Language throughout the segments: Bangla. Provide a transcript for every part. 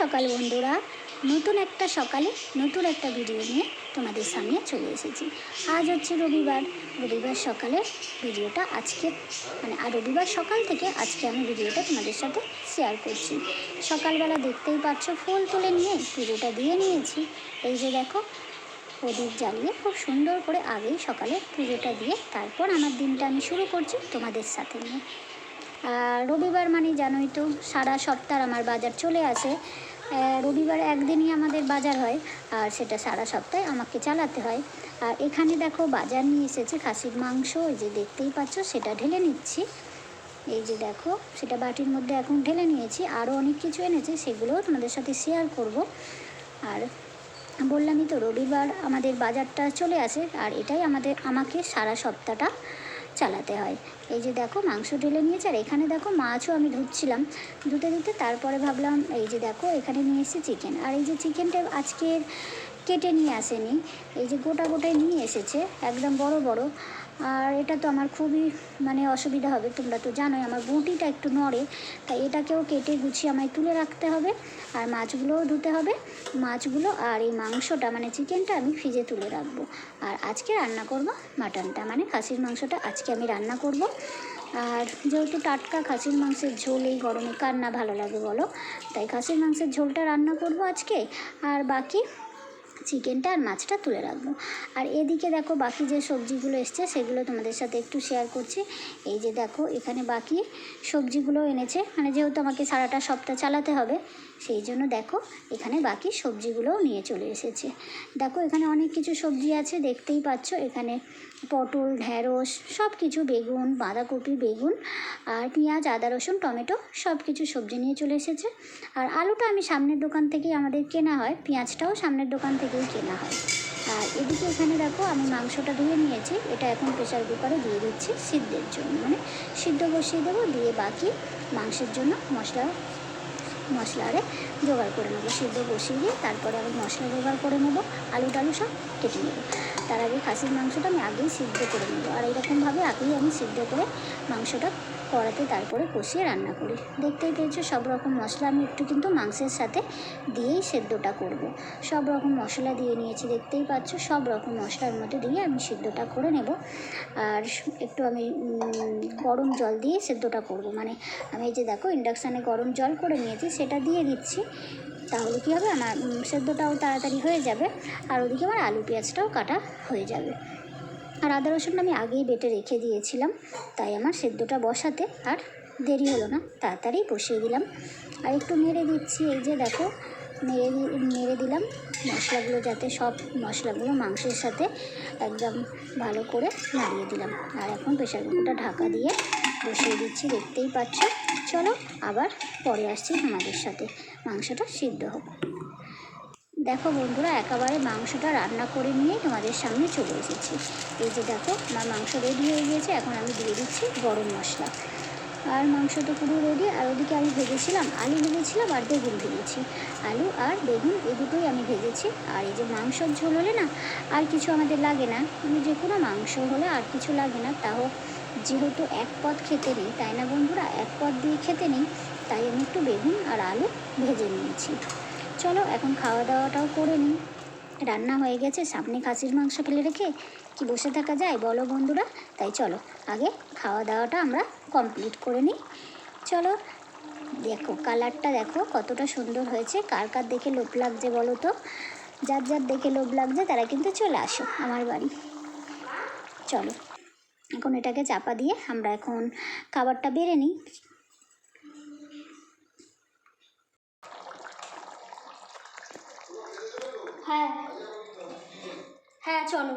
সকাল বন্ধুরা। নতুন একটা সকালে নতুন একটা ভিডিও নিয়ে তোমাদের সামনে চলে এসেছি। আজ হচ্ছে রবিবার। রবিবার সকালে ভিডিওটা আজকে মানে আর রবিবার সকাল থেকে আজকে আমি ভিডিওটা তোমাদের সাথে শেয়ার করছি। সকালবেলা দেখতেই পাচ্ছ, ফুল তুলে নিয়ে পুজোটা দিয়ে নিয়েছি। এই যে দেখো, প্রদীপ জ্বালিয়ে খুব সুন্দর করে আগেই সকালে পুজোটা দিয়ে তারপর আমার দিনটা আমি শুরু করছি তোমাদের সাথে নিয়ে। আর রবিবার মানে জানোই তো, সারা সপ্তাহ আমার বাজার চলে আসে। রবিবার একদিনই আমাদের বাজার হয়, আর সেটা সারা সপ্তাহে আমাকে চালাতে হয়। আর এখানে দেখো বাজার নিয়ে এসেছে খাসির মাংস ওই যে দেখতেই পাচ্ছ, সেটা ঢেলে নিচ্ছি। এই যে দেখো, সেটা বাটির মধ্যে এখন ঢেলে নিয়েছি আরও অনেক কিছু এনেছে, সেগুলোও তোমাদের সাথে শেয়ার করব। আর বললামই তো, রবিবার আমাদের বাজারটা চলে আসে, আর এটাই আমাদের, আমাকে সারা সপ্তাহটা চালাতে হয়। এই যে দেখো, মাংস ঢেলে নিয়েছে, আর এখানে দেখো মাছও আমি ধুচ্ছিলাম। ধুতে ধুতে তারপরে ভাবলাম, এই যে দেখো, এখানে নিয়ে এসেছি চিকেন আর এই যে চিকেনটা আজকের কেটে নিয়ে আসেনি, এই যে গোটা গোটায় নিয়ে এসেছে, একদম বড় বড়। আর এটা তো আমার খুবই মানে অসুবিধা হবে। তোমরা তো জানোই আমার বটিটা একটু নড়ে, তাই এটাকেও কেটে গুছিয়ে আমায় তুলে রাখতে হবে আর মাছগুলোও ধুতে হবে। মাছগুলো আর এই মাংসটা মানে চিকেনটা আমি ফ্রিজে তুলে রাখব। আর আজকে রান্না করব মাটনটা মানে খাসির মাংসটা আজকে আমি রান্না করব। আর যেহেতু টাটকা খাসির মাংসের ঝোল, এই গরমে কার না ভালো লাগে বলো? তাই খাসির মাংসের ঝোলটা রান্না করব আজকে। আর বাকি চিকেনটা আর মাছটা তুলে রাখব। আর এদিকে দেখো বাকি যে সবজিগুলো এসছে, সেগুলো তোমাদের সাথে একটু শেয়ার করছি। এই যে দেখো, এখানে বাকি সবজিগুলো এনেছে। মানে যেহেতু আমাকে সারাটা সপ্তাহ চালাতে হবে, সেই জন্য দেখো এখানে বাকি সবজিগুলোও নিয়ে চলে এসেছে। দেখো এখানে অনেক কিছু সবজি আছে, দেখতেই পাচ্ছ। এখানে পটল ঢ্যাঁড়স সব কিছু বেগুন, বাঁধাকপি, বেগুন, আর পেঁয়াজ, আদা, রসুন, টমেটো সব কিছু সবজি নিয়ে চলে এসেছে। আর আলুটা আমি সামনের দোকান থেকেই আমাদের কেনা হয়, পেঁয়াজটাও সামনের দোকান থেকেই কেনা হয়। আর এদিকে এখানে দেখো আমি মাংসটা ধুয়ে নিয়েছি। এটা এখন প্রেশার কুকারে দিয়ে দিচ্ছি সিদ্ধের জন্য। মানে সিদ্ধ বসিয়ে দেবো, দিয়ে বাকি মাংসের জন্য মশলা মশলা আরে জোগাড় করে নেব। সিদ্ধ বসিয়ে দিয়ে তারপরে আমি মশলা জোগাড় করে নেব। আলু টালু সব কেটে নেব। তার আগে খাসির মাংসটা আমি আগেই সিদ্ধ করে নেব। আর এইরকমভাবে আগেই আমি সিদ্ধ করে মাংসটা কড়াতে তারপরে কষিয়ে রান্না করি। দেখতেই পেয়েছ, সব রকম মশলা আমি একটু কিন্তু মাংসের সাথে দিয়েই সেদ্ধটা করব। সব রকম মশলা দিয়ে নিয়েছি, দেখতেই পাচ্ছ, সব রকম মশলার মধ্যে দিয়ে আমি সেদ্ধটা করে নেব। আর একটু আমি গরম জল দিয়ে সেদ্ধটা করব। মানে আমি এই যে দেখো, ইন্ডাকশানে গরম জল করে নিয়েছি, সেটা দিয়ে দিচ্ছি। তাহলে কী হবে? আমার সেদ্ধটাও তাড়াতাড়ি হয়ে যাবে। আর ওদিকে আমার আলু পেঁয়াজটাও কাটা হয়ে যাবে। আর আদা রসুনটা আমি আগেই বেটে রেখে দিয়েছিলাম, তাই আমার সেদ্ধটা বসাতে আর দেরি হলো না, তাড়াতাড়ি বসিয়ে দিলাম। আর একটু নেড়ে দিচ্ছি, এই যে দেখো, নেড়ে নেড়ে দিলাম মশলাগুলো যাতে সব মশলাগুলো মাংসের সাথে একদম ভালো করে নাড়িয়ে দিলাম। আর এখন প্রেশার কুকারটা ঢাকা দিয়ে বসিয়ে দিচ্ছি, দেখতেই পাচ্ছ। চলো আবার পরে আসছি আমাদের সাথে, মাংসটা সিদ্ধ হোক। দেখো বন্ধুরা, একেবারে মাংসটা রান্না করে নিয়ে তোমাদের সামনে চলে এসেছি। এই যে দেখো, আমার মাংস রেডি হয়ে গিয়েছে, এখন আমি দিয়ে দিচ্ছি গরম মশলা। আর মাংস তো পুরো রেডি আর ওদিকে আমি ভেজেছিলাম আলু ভেজেছিলাম আর বেগুন ভেজেছি। আলু আর বেগুন এই দুটোই আমি ভেজেছি। আর এই যে মাংসর ঝোল হলে না, আর কিছু আমাদের লাগে না। মানে যে কোনো মাংস হলে আর কিছু লাগে না, তাও যেহেতু এক পদ খেতে নেই, তাই না বন্ধুরা? এক পদ দিয়ে খেতে নেই, তাই আমি একটু বেগুন আর আলু ভেজে নিয়েছি। চলো, এখন খাওয়া দাওয়াটাও করে নিই। রান্না হয়ে গেছে, সামনে খাসির মাংস ফেলে রেখে কি বসে থাকা যায় বলো বন্ধুরা? তাই চলো, আগে খাওয়া দাওয়াটা আমরা কমপ্লিট করে নিই। চলো, দেখো কালারটা দেখো, কতটা সুন্দর হয়েছে। কার কার দেখে লোভ লাগছে বলো তো? যার যার দেখে লোভ লাগছে, তারা কিন্তু চলে আসো আমার বাড়ি। চলো, এখন এটাকে চাপা দিয়ে আমরা এখন খাবারটা বেড়ে নিই। হ্যাঁ হ্যাঁ চলো।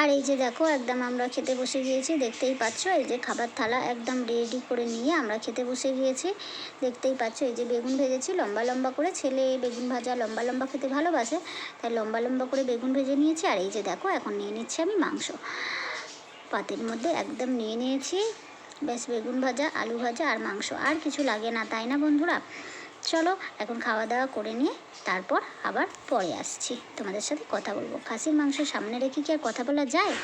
আর এই যে দেখো, একদম আমরা খেতে বসে গিয়েছি, দেখতেই পাচ্ছ, এই যে খাবার থালা একদম রেডি করে নিয়ে আমরা খেতে বসে গিয়েছি। দেখতেই পাচ্ছ, এই যে বেগুন ভেজেছি, লম্বা লম্বা করে ছেলে বেগুন ভাজা লম্বা লম্বা খেতে ভালোবাসে, তাই লম্বা লম্বা করে বেগুন ভেজে নিয়েছি, আর এই যে দেখো, এখন নিয়ে নিচ্ছি আমি মাংস। পাতের মধ্যে একদম নিয়ে নিয়েছি, ব্যাস বেগুন ভাজা, আলু ভাজা আর মাংস, আর কিছু লাগে না, তাই না বন্ধুরা? চলো এখন খাওয়া দাওয়া করে নিয়ে তারপর আবার পরে আসছি। তোমাদের সাথে কথা বলব। খাসির মাংস সামনে রেখে কি আর কথা বলা যায়?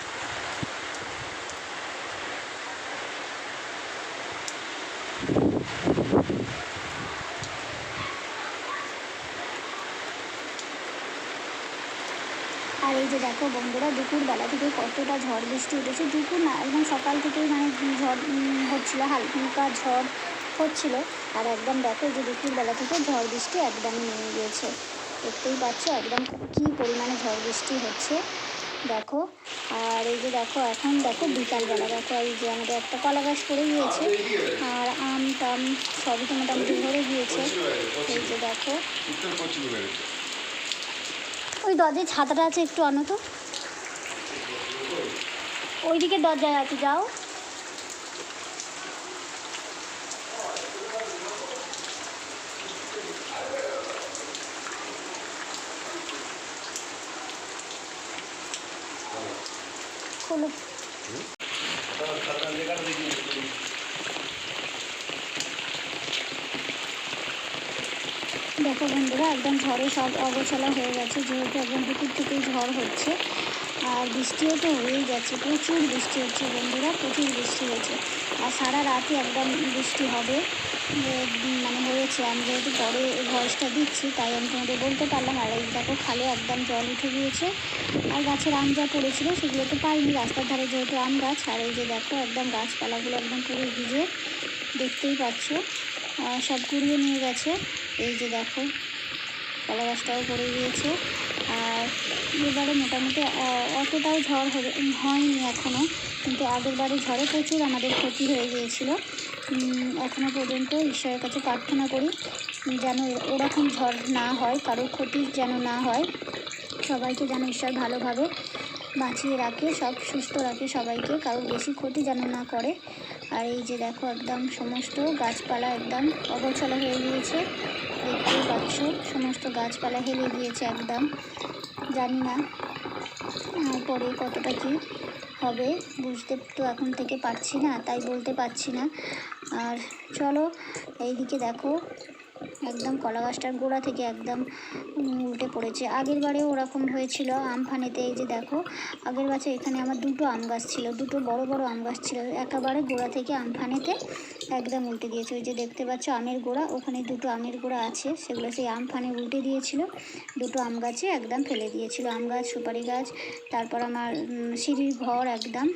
আর এই যে দেখো বন্ধুরা, দুপুরবেলা থেকে কতটা ঝড় বৃষ্টি উঠেছে। দুপুর না, একদম সকাল থেকেই মানে ঝড় হচ্ছিল হালকা ঝড়। হচ্ছিল আর একদম দেখো যে দুপুরবেলা থেকে ঝড় বৃষ্টি একদমই নেমে গিয়েছে। দেখতেই পাচ্ছ একদম কী পরিমাণে ঝড় বৃষ্টি হচ্ছে। দেখো, আর এই যে দেখো, এখন দেখো বিকালবেলা। দেখো, এই যে আমাদের একটা কলা গাছ পড়ে গিয়েছে আর আম টাম সবই তো মোটামুটি ভরে গিয়েছে। এই যে দেখো। ওই দরজায় ছাতাটা আছে একটু আনো তো। ওইদিকে দরজায় আছে, যাও। দেখো বন্ধুরা, একদম ঝড়ে সব অগোছালা হয়ে গেছে, যেহেতু একদম দুপুর থেকেই ঝড় হচ্ছে। আর বৃষ্টিও তো হয়েই গেছে প্রচুর বৃষ্টি হচ্ছে বন্ধুরা, প্রচুর বৃষ্টি হচ্ছে আর সারা রাতই একদম বৃষ্টি হবে। মানে হয়েছে আমি যেহেতু পরে ভয়েসটা দিচ্ছি, তাই আমি তোমাদের বলতে পারলাম। আর এই দেখো, খালে একদম জল উঠে গিয়েছে। আর গাছের আম যা পড়েছিল, সেগুলো তো পাইনি। রাস্তার ধারে যেহেতু আম গাছ, আর এই যে দেখো, একদম গাছপালাগুলো একদম পুরো ভিজে দেখতেই পাচ্ছ। সব কুড়িয়ে নিয়ে গেছে। এই যে দেখো, কলা গাছটাও পড়ে গিয়েছে। আর এবারে মোটামুটি অতটাও ঝড় হয়নি এখনও কিন্তু আগের বারে ঝড়ে প্রচুর আমাদের ক্ষতি হয়ে গিয়েছিল। উম, এখনও পর্যন্ত ঈশ্বরের কাছে প্রার্থনা করি যেন ওরকম ঝড় না হয় কারোর ক্ষতি যেন না হয়। সবাইকে যেন ঈশ্বর ভালোভাবে বাঁচিয়ে রাখে সব সুস্থ রাখে সবাইকে কারোর বেশি ক্ষতি যেন না করে। আর এই যে দেখো একদম সমস্ত গাছপালা একদম অগোছালো হয়ে গিয়েছে দেখতেই পাচ্ছ সমস্ত গাছপালা হেলে গিয়েছে একদম। জানি না পরে কতটা কি হবে, বুঝতে তো এখন থেকে পারছি না, তাই বলতে পারছি না। আর চলো, এইদিকে দেখো। একদম কলা গাছটার গোড়া থেকে একদম উল্টে পড়েছে। আগের বারে ওরকম হয়েছিল আমফানেতে এই যে দেখো। আগের বছর এখানে আমার দুটো আম গাছ ছিল, দুটো বড় বড় আম গাছ ছিল। একেবারে গোড়া থেকে আমফানেতে একদম উল্টে দিয়েছে। ওই যে দেখতে পাচ্ছ আমের গোড়া, ওখানে দুটো আমের গোড়া আছে। সেগুলো সেই আমফানে উল্টে দিয়েছিল। দুটো আম গাছে একদম ফেলে দিয়েছিল। আম গাছ, সুপারি গাছ, তারপর আমার সিঁড়ির ঘর একদম।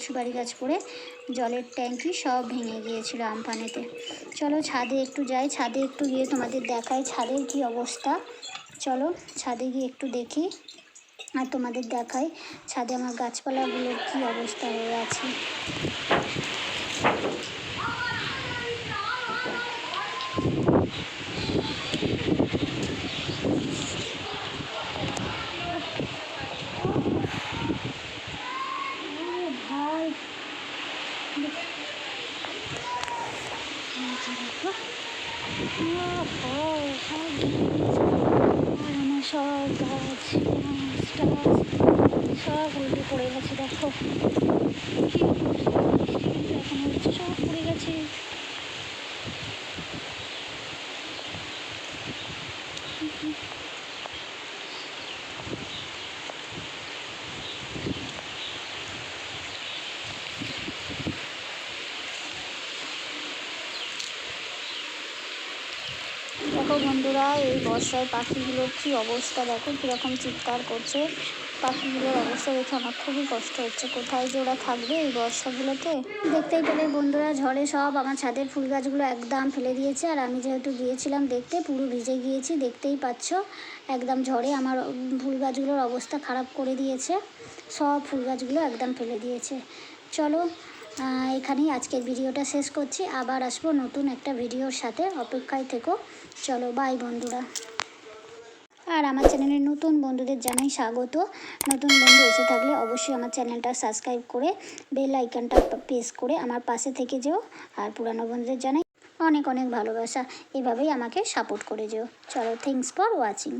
সুপারি গাছ পড়ে জলের ট্যাঙ্কি সব ভেঙে গিয়েছিল আমফানেতে। চলো ছাদে একটু যাই, ছাদে একটু গিয়ে তোমাদের দেখায় ছাদের কি অবস্থা। চলো ছাদে গিয়ে একটু দেখি আর তোমাদের দেখাই ছাদে আমার গাছপালাগুলোর কি অবস্থা হয়ে আছে। সব গাছ মাছ সব উল্টে পড়ে গেছে দেখো এখন সব পড়ে গেছে দেখো বন্ধুরা এই বর্ষায় পাখিগুলোর কী অবস্থা? দেখো কীরকম চিৎকার করছে। পাখিগুলোর অবস্থা দেখে আমার খুবই কষ্ট হচ্ছে। কোথায় যে ওরা থাকবে এই বর্ষাগুলোতে? দেখতেই পেলে বন্ধুরা, ঝড়ে সব আমার ছাদের ফুল গাছগুলো একদম ফেলে দিয়েছে। আর আমি যেহেতু গিয়েছিলাম দেখতে, পুরো ভিজে গিয়েছি, দেখতেই পাচ্ছ। একদম ঝড়ে আমার ফুল গাছগুলোর অবস্থা খারাপ করে দিয়েছে। সব ফুল গাছগুলো একদম ফেলে দিয়েছে। চলো এখানেই আজকের ভিডিওটা শেষ করছি। আবার আসব নতুন একটা ভিডিওর সাথে। অপেক্ষায় থেকো। চলো বাই বন্ধুরা। আর আমার চ্যানেলের নতুন বন্ধুদের জানাই স্বাগত। নতুন বন্ধু এসে থাকলে অবশ্যই আমার চ্যানেলটা সাবস্ক্রাইব করে বেল আইকনটা প্রেস করে আমার পাশে থেকে যেও। আর পুরানো বন্ধুদের জানাই অনেক অনেক ভালোবাসা। এভাবেই আমাকে সাপোর্ট করে যেও। চলো থ্যাংকস ফর ওয়াচিং